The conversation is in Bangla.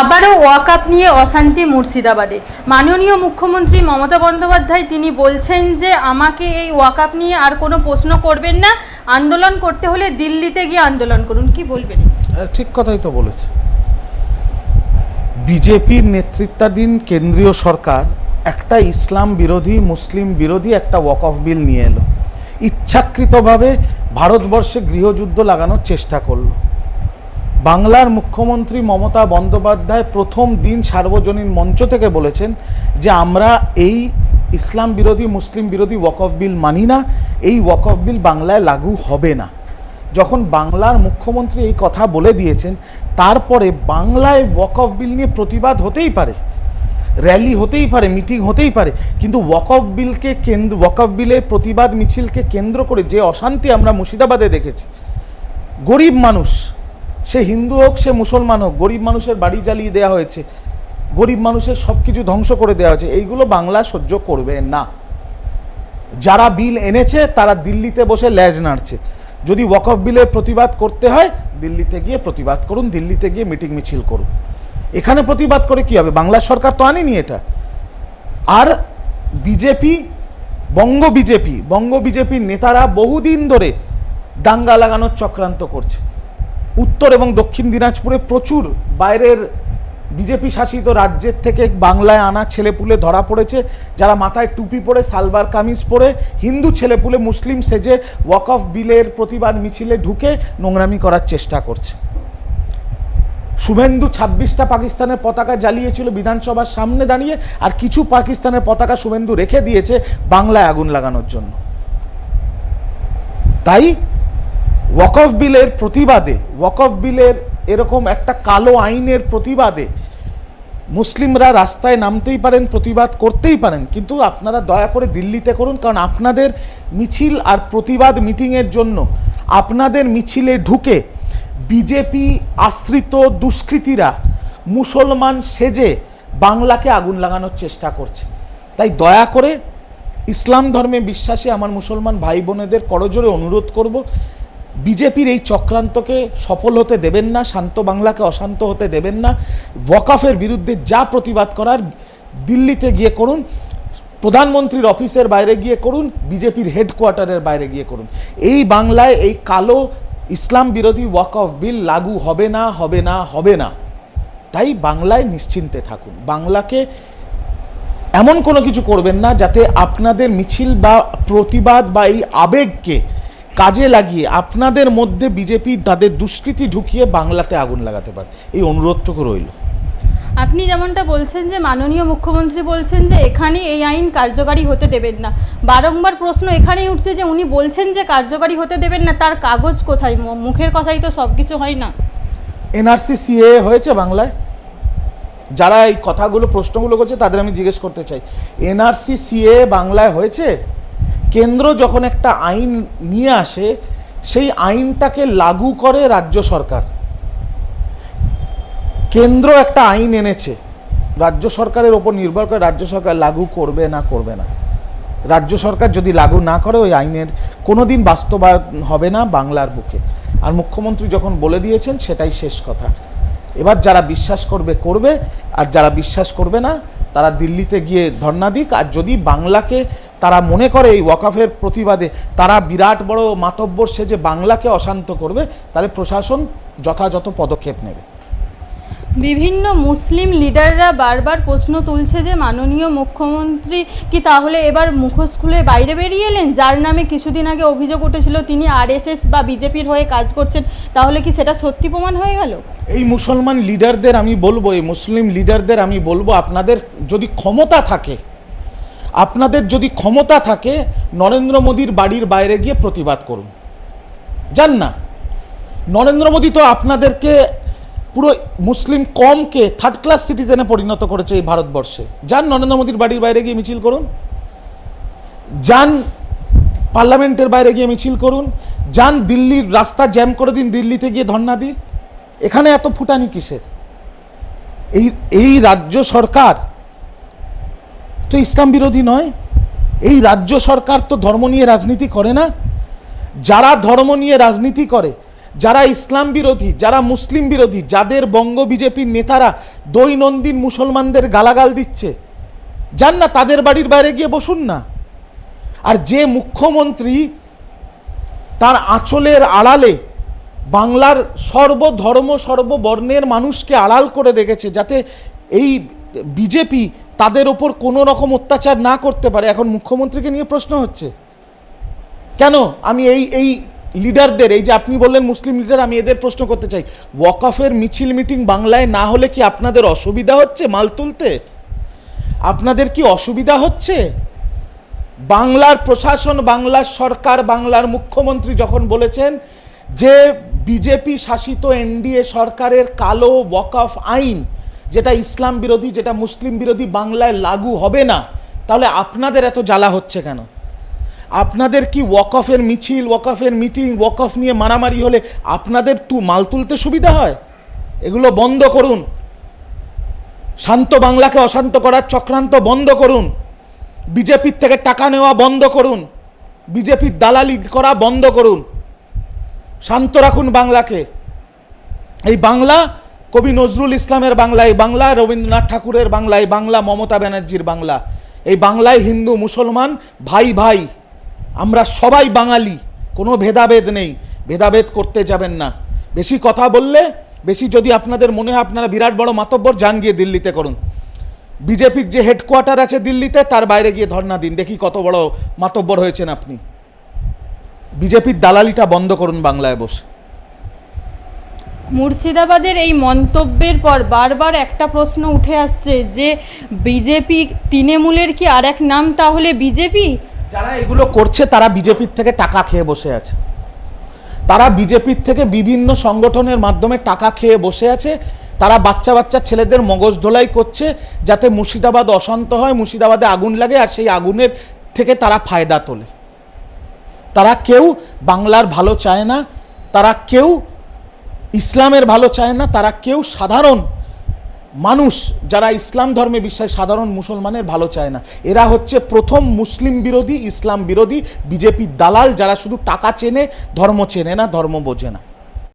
আবারও ওয়াকআপ নিয়ে অশান্তি মুর্শিদাবাদে। মাননীয় মুখ্যমন্ত্রী মমতা বন্দ্যোপাধ্যায় তিনি বলছেন যে, আমাকে এই ওয়াকআপ নিয়ে আর কোনো প্রশ্ন করবেন না। আন্দোলন করতে হলে দিল্লিতে গিয়ে আন্দোলন করুন। কি বলবেন? ঠিক কথাই তো বলেছে। বিজেপির নেতৃত্বাধীন কেন্দ্রীয় সরকার একটা ইসলাম বিরোধী, মুসলিম বিরোধী একটা ওয়াক অফ বিল নিয়ে এলো। ইচ্ছাকৃতভাবে ভারতবর্ষে গৃহযুদ্ধ লাগানোর চেষ্টা করল। বাংলার মুখ্যমন্ত্রী মমতা বন্দ্যোপাধ্যায় প্রথম দিন সার্বজনীন মঞ্চ থেকে বলেছেন যে আমরা এই ইসলাম বিরোধী, মুসলিম বিরোধী ওয়াক অফ বিল মানি না, এই ওয়াক অফ বিল বাংলায় লাগু হবে না। যখন বাংলার মুখ্যমন্ত্রী এই কথা বলে দিয়েছেন, তারপরে বাংলায় ওয়াক অফ বিল নিয়ে প্রতিবাদ হতেই পারে, র্যালি হতেই পারে, মিটিং হতেই পারে, কিন্তু ওয়াক অফ বিলকে কেন্দ্র, ওয়াক অফ বিলের প্রতিবাদ মিছিলকে কেন্দ্র করে যে অশান্তি আমরা মুর্শিদাবাদে দেখেছি, গরিব মানুষ সে হিন্দু হোক, সে মুসলমান হোক, গরিব মানুষের বাড়ি জ্বালিয়ে দেওয়া হয়েছে, গরিব মানুষের সব কিছু ধ্বংস করে দেওয়া হয়েছে, এইগুলো বাংলা সহ্য করবে না। যারা বিল এনেছে, তারা দিল্লিতে বসে ল্যাজ নাড়ছে। যদি ওয়াক অফ বিলের প্রতিবাদ করতে হয়, দিল্লিতে গিয়ে প্রতিবাদ করুন, দিল্লিতে গিয়ে মিটিং মিছিল করুন। এখানে প্রতিবাদ করে কি হবে? বাংলা সরকার তো আনেনি এটা। আর বিজেপি, বঙ্গ বিজেপি, বঙ্গ বিজেপির নেতারা বহুদিন ধরে দাঙ্গা লাগানোর চক্রান্ত করছে। উত্তর এবং দক্ষিণ দিনাজপুরে প্রচুর বাইরের বিজেপি শাসিত রাজ্যের থেকে বাংলায় আনা ছেলেপুলে ধরা পড়েছে, যারা মাথায় টুপি পরে সালবার কামিজ পরে হিন্দু ছেলেপুলে মুসলিম সেজে ওয়াক অফ বিলের প্রতিবাদ মিছিলে ঢুকে নোংরামি করার চেষ্টা করছে। শুভেন্দু ছাব্বিশটা পাকিস্তানের পতাকা জ্বালিয়েছিল বিধানসভার সামনে দাঁড়িয়ে, আর কিছু পাকিস্তানের পতাকা শুভেন্দু রেখে দিয়েছে বাংলায় আগুন লাগানোর জন্য। তাই ওয়াক অফ বিলের প্রতিবাদে, ওয়াক অফ বিলের এরকম একটা কালো আইনের প্রতিবাদে মুসলিমরা রাস্তায় নামতেই পারেন, প্রতিবাদ করতেই পারেন। কিন্তু আপনারা দয়া করে দিল্লিতে করুন, কারণ আপনাদের মিছিল আর প্রতিবাদ মিটিংয়ের জন্য আপনাদের মিছিলে ঢুকে বিজেপি আশ্রিত দুষ্কৃতীরা মুসলমান সেজে বাংলাকে আগুন লাগানোর চেষ্টা করছে। তাই দয়া করে ইসলাম ধর্মে বিশ্বাসে আমার মুসলমান ভাই বোনেদের করজোরে অনুরোধ করব বিজেপির এই চক্রান্তকে সফল হতে দেবেন না, শান্ত বাংলাকে অশান্ত হতে দেবেন না। ওয়াকাফের বিরুদ্ধে যা প্রতিবাদ করার, দিল্লিতে গিয়ে করুন, প্রধানমন্ত্রীর অফিসের বাইরে গিয়ে করুন, বিজেপির হেডকোয়ার্টারের বাইরে গিয়ে করুন। এই বাংলায় এই কালো ইসলাম বিরোধী ওয়াক অফ বিল লাগু হবে না হবে না হবে না। তাই বাংলায় নিশ্চিন্তে থাকুন। বাংলাকে এমন কোনো কিছু করবেন না যাতে আপনাদের মিছিল বা প্রতিবাদ বা এই আবেগকে কাজে লাগিয়ে আপনাদের মধ্যে বিজেপি তাদের দুষ্কৃতি ঢুকিয়ে বাংলাতে আগুন লাগাতে পারে। এই অনুরোধটুকু রইল। আপনি যেমনটা বলছেন যে মাননীয় মুখ্যমন্ত্রী বলছেন যে এখানে এই আইন কার্যকারী হতে দেবেন না। বারংবার প্রশ্ন এখানেই উঠছে যে উনি বলছেন যে কার্যকারী হতে দেবেন না তার কাগজ কোথায়? মুখের কথাই তো সব কিছু হয় না। এনআরসি সিএ হয়েছে বাংলায়? যারা এই কথাগুলো প্রশ্নগুলো করছে তাদের আমি জিজ্ঞেস করতে চাই। এনআরসি সিএ বাংলায় হয়েছে? কেন্দ্র যখন একটা আইন নিয়ে আসে, সেই আইনটাকে লাগু করে রাজ্য সরকার। কেন্দ্র একটা আইন এনেছে, রাজ্য সরকারের ওপর নির্ভর করে রাজ্য সরকার লাগু করবে না করবে না। রাজ্য সরকার যদি লাগু না করে, ওই আইনের কোনো দিন বাস্তবায়ন হবে না বাংলার বুকে। আর মুখ্যমন্ত্রী যখন বলে দিয়েছেন, সেটাই শেষ কথা। এবার যারা বিশ্বাস করবে করবে, আর যারা বিশ্বাস করবে না, তারা দিল্লিতে গিয়ে ধর্ণা দিক, আর যদি বাংলাকে তারা মনে করে এই ওয়াকাফের প্রতিবাদে তারা বিরাট বড় মাতব্বর সে যে বাংলাকে অশান্ত করবে তাহলে প্রশাসন যথাযথ পদক্ষেপ নেবে। বিভিন্ন মুসলিম লিডাররা বারবার প্রশ্ন তুলছে যে মাননীয় মুখ্যমন্ত্রী কি তাহলে এবার মুখোশ খুলে বাইরে বেরিয়ে এলেন? যার নামে কিছুদিন আগে অভিযোগ উঠেছিল তিনি আরএসএস বা বিজেপির হয়ে কাজ করছেন। তাহলে কি সেটা সত্যি প্রমাণ হয়ে গেল? এই মুসলমান লিডারদের আমি বলব এই মুসলিম লিডারদের আমি বলব আপনাদের যদি ক্ষমতা থাকে আপনাদের যদি ক্ষমতা থাকে, নরেন্দ্র মোদীর বাড়ির বাইরে গিয়ে প্রতিবাদ করুন। যান না? নরেন্দ্র মোদী তো আপনাদেরকে পুরো মুসলিম কমকে থার্ড ক্লাস সিটিজেনে পরিণত করেছে এই ভারতবর্ষে। যান নরেন্দ্র মোদীর বাড়ির বাইরে গিয়ে মিছিল করুন। যান পার্লামেন্টের বাইরে গিয়ে মিছিল করুন। যান দিল্লির রাস্তা জ্যাম করে দিন, দিল্লিতে গিয়ে ধর্ণা দিন। এখানে এত ফুটানি কিসের? এই এই রাজ্য সরকার তো ইসলাম বিরোধী নয়। এই রাজ্য সরকার তো ধর্ম নিয়ে রাজনীতি করে না। যারা ধর্ম নিয়ে রাজনীতি করে, যারা ইসলাম বিরোধী, যারা মুসলিম বিরোধী, যাদের বঙ্গ বিজেপির নেতারা দৈনন্দিন মুসলমানদের গালাগাল দিচ্ছে, যান না, তাদের বাড়ির বাইরে গিয়ে বসুন না। আর যে মুখ্যমন্ত্রী তার আঁচলের আড়ালে বাংলার সর্বধর্ম, সর্ববর্ণের মানুষকে আড়াল করে রেখেছে, যাতে এই বিজেপি তাদের ওপর কোনো রকম অত্যাচার না করতে পারে। এখন মুখ্যমন্ত্রীকে নিয়ে প্রশ্ন হচ্ছে, কেন? আমি এই এই লিডারদের, এই যে আপনি বললেন মুসলিম লিডার, আমি এদের প্রশ্ন করতে চাই। ওয়াকফের মিছিল মিটিং বাংলায় না হলে কি আপনাদের অসুবিধা হচ্ছে মাল তুলতে? আপনাদের কি অসুবিধা হচ্ছে? বাংলার প্রশাসন, বাংলার সরকার, বাংলার মুখ্যমন্ত্রী যখন বলেছেন যে বিজেপি শাসিত এনডিএ সরকারের কালো ওয়াকফ আইন যেটা ইসলাম বিরোধী, যেটা মুসলিম বিরোধী বাংলায় লাগু হবে না, তাহলে আপনাদের এত জ্বালা হচ্ছে কেন? আপনাদের কি ওয়াকফের মিছিল ওয়াকফের মিটিং ওয়াকফ নিয়ে মারামারি হলে আপনাদের তু, মাল তুলতে সুবিধা হয়? এগুলো বন্ধ করুন। শান্ত বাংলাকে অশান্ত করার চক্রান্ত বন্ধ করুন। বিজেপির থেকে টাকা নেওয়া বন্ধ করুন। বিজেপির দালালি করা বন্ধ করুন। শান্ত রাখুন বাংলাকে। এই বাংলা কবি নজরুল ইসলামের বাংলায় বাংলা, রবীন্দ্রনাথ ঠাকুরের বাংলায় বাংলা, মমতা ব্যানার্জির বাংলা। এই বাংলায় হিন্দু, মুসলমান, ভাই ভাই, আমরা সবাই বাঙালি, কোনো ভেদাভেদ নেই, ভেদাভেদ করতে যাবেন না। বেশি কথা বললে, বেশি যদি আপনাদের মনে হয় আপনারা বিরাট বড় মাতব্বর, যান গিয়ে দিল্লিতে করুন। বিজেপির যে হেডকোয়ার্টার আছে দিল্লিতে, তার বাইরে গিয়ে ধর্ণা দিন। দেখি কত বড় মাতব্বর হয়েছেন আপনি। বিজেপির দালালিটা বন্ধ করুন বাংলায় বসে। মুর্শিদাবাদের এই মন্তব্যের পর বারবার একটা প্রশ্ন উঠে আসছে যে, বিজেপি তৃণমূলের কি আর এক নাম তাহলে বিজেপি? যারা এগুলো করছে, তারা বিজেপির থেকে টাকা খেয়ে বসে আছে। তারা বিজেপির থেকে বিভিন্ন সংগঠনের মাধ্যমে টাকা খেয়ে বসে আছে। তারা বাচ্চা বাচ্চা ছেলেদের মগজ ধোলাই করছে যাতে মুর্শিদাবাদ অশান্ত হয়, মুর্শিদাবাদে আগুন লাগে আর সেই আগুনের থেকে তারা ফায়দা তোলে। তারা কেউ বাংলার ভালো চায় না, তারা কেউ ইসলামের ভালো চায় না, তারা কেউ সাধারণ মানুষ যারা ইসলাম ধর্মে বিশ্বাস, সাধারণ মুসলমানের ভালো চায় না। এরা হচ্ছে প্রথম মুসলিম বিরোধী, ইসলাম বিরোধী বিজেপির দালাল যারা শুধু টাকা চেনে, ধর্ম চেনে না, ধর্ম বোঝে না।